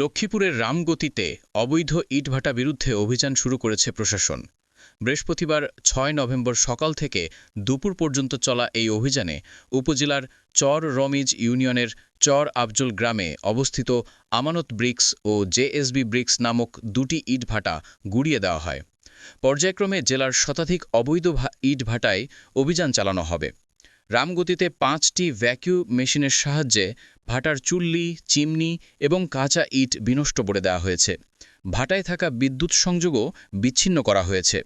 লক্ষ্মীপুরের রামগতিতে অবৈধ ইটভাটা বিরুদ্ধে অভিযান শুরু করেছে প্রশাসন। বৃহস্পতিবার ছয় নভেম্বর সকাল থেকে দুপুর পর্যন্ত চলা এই অভিযানে উপজেলার চর রমিজ ইউনিয়নের চর আফজল গ্রামে অবস্থিত আমানত ব্রিক্স ও জেএসবি ব্রিক্স নামক দুটি ইটভাটা গুড়িয়ে দেওয়া হয়। পর্যায়ক্রমে জেলার শতাধিক অবৈধ ইটভাটায় অভিযান চালানো হবে। রামগতিতে পাঁচটি ভ্যাকিউ মেশিনের সাহায্যে ভাটার চুল্লি, চিমনি এবং কাঁচা ইট বিনষ্ট করে দেওয়া হয়েছে। ভাটায় থাকা বিদ্যুৎ সংযোগও বিচ্ছিন্ন করা হয়েছে।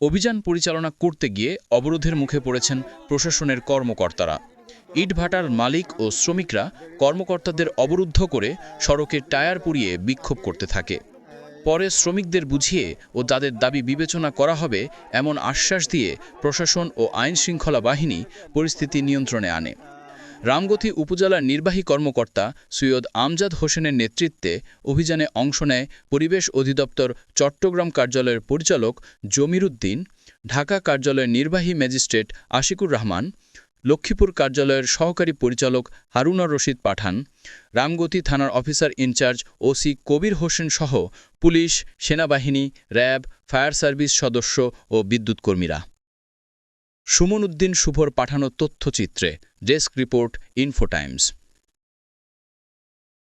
অভিযান পরিচালনা করতে গিয়ে অবরোধের মুখে পড়েছেন প্রশাসনের কর্মকর্তারা। ইটভাটার মালিক ও শ্রমিকরা কর্মকর্তাদের অবরুদ্ধ করে সড়কে টায়ার পুড়িয়ে বিক্ষোভ করতে থাকে। পরে শ্রমিকদের বুঝিয়ে ও তাদের দাবি বিবেচনা করা হবে এমন আশ্বাস দিয়ে প্রশাসন ও আইনশৃঙ্খলা বাহিনী পরিস্থিতি নিয়ন্ত্রণে আনে। রামগতি উপজেলার নির্বাহী কর্মকর্তা সৈয়দ আমজাদ হোসেনের নেতৃত্বে অভিযানে অংশ নেয় পরিবেশ অধিদপ্তর চট্টগ্রাম কার্যালয়ের পরিচালক জমির উদ্দিন ঢাকা কার্যালয়ের নির্বাহী ম্যাজিস্ট্রেট আশিকুর রহমান, লক্ষ্মীপুর কার্যালয়ের সহকারী পরিচালক হারুনার রশিদ পাঠান, রামগতি থানার officer in charge OC Kabir Hossain সহ পুলিশ, সেনাবাহিনী, র্যাব, ফায়ার সার্ভিস সদস্য ও বিদ্যুৎ কর্মীরা সুমন উদ্দিন শুভর পাঠানো তথ্যচিত্রে ডেস্ক রিপোর্ট ইনফো টাইমস